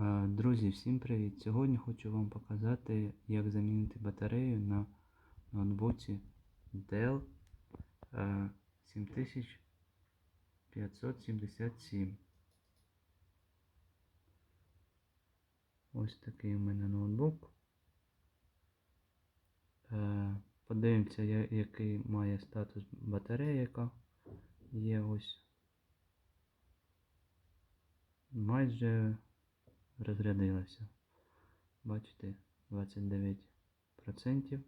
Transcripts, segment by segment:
Е, Друзі, всім привіт! Сьогодні хочу вам показати, як замінити батарею на ноутбуці Dell е, 7577. Ось такий у мене ноутбук. Е, Подивимося, який має статус батарея, яка є ось. Майже розрядилася. Бачите, 29%.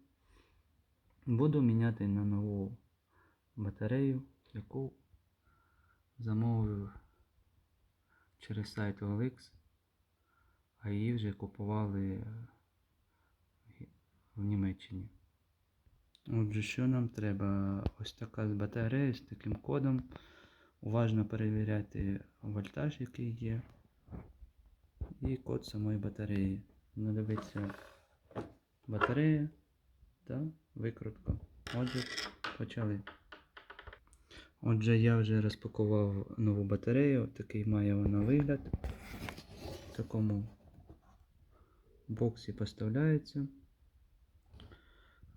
Буду міняти на нову батарею, яку замовив через сайт OLX, а її вже купували в Німеччині. Отже, що нам треба? Ось така батарея з таким кодом. Уважно перевіряти вольтаж, який є і код самої батареї. Знадобиться батарея та викрутка. Отже, почали. Отже, я вже розпакував нову батарею. Такий має вона вигляд. В такому боксі поставляється.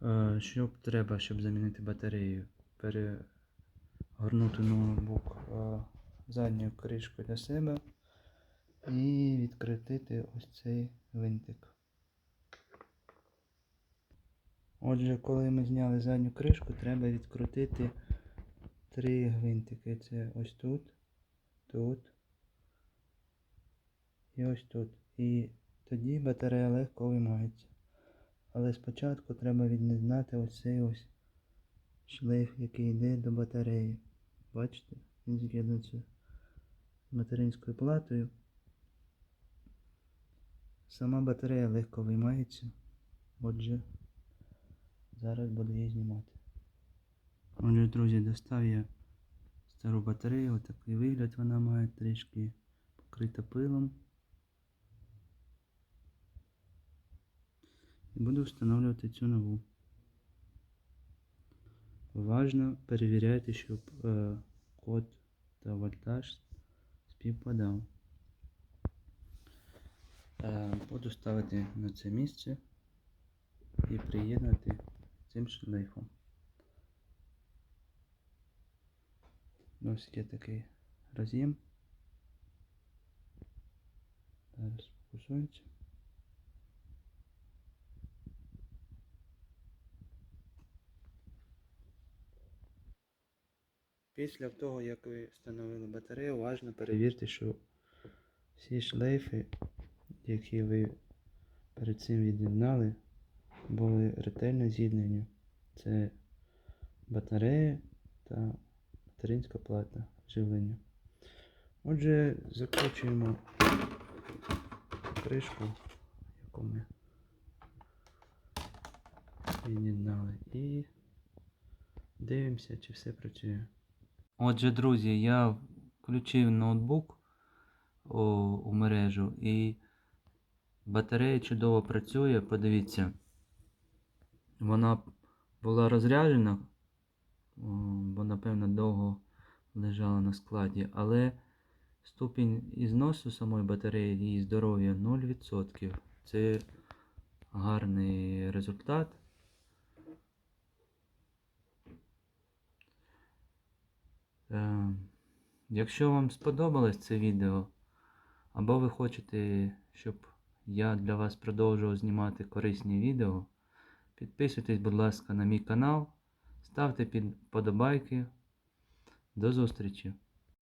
Е, Що треба, щоб замінити батарею? Перегорнути ноутбук е, задньою кришкою для себе і відкрутити ось цей винтик. Отже, коли ми зняли задню кришку, треба відкрутити три гвинтики. Це ось тут, тут і ось тут. І тоді батарея легко виймається. Але спочатку треба від'єднати ось цей ось шлейф, який йде до батареї. Бачите? Він з'єднується з материнською платою. Сама батарея легко виймається. Отже, зараз буду її знімати. Отже, друзі, достав я стару батарею, отакий вигляд вона має трішки покрита пилом. І буду встановлювати цю нову. Важно перевіряйте, щоб е, код та вольтаж співпадав. Е, Буду ставити на це місце і приєднати цим шлейфом. Ось є такий роз'єм. Зараз фокусується. Після того, як ви встановили батарею, уважно перевірте, що всі шлейфи, які ви перед цим від'єднали, були ретельно з'єднані. Це батарея та материнська плата живлення. Отже, закручуємо кришку, яку ми від'єднали, і дивимося, чи все працює. Отже, друзі, я включив ноутбук у мережу і батарея чудово працює. Подивіться, вона була розряджена, бо, напевно, довго лежала на складі, але ступінь ізносу самої батареї її здоров'я 0%. Це гарний результат. Е, Якщо вам сподобалось це відео, або ви хочете, щоб я для вас продовжував знімати корисні відео, підписуйтесь, будь ласка, на мій канал, ставте підподобайки. До зустрічі!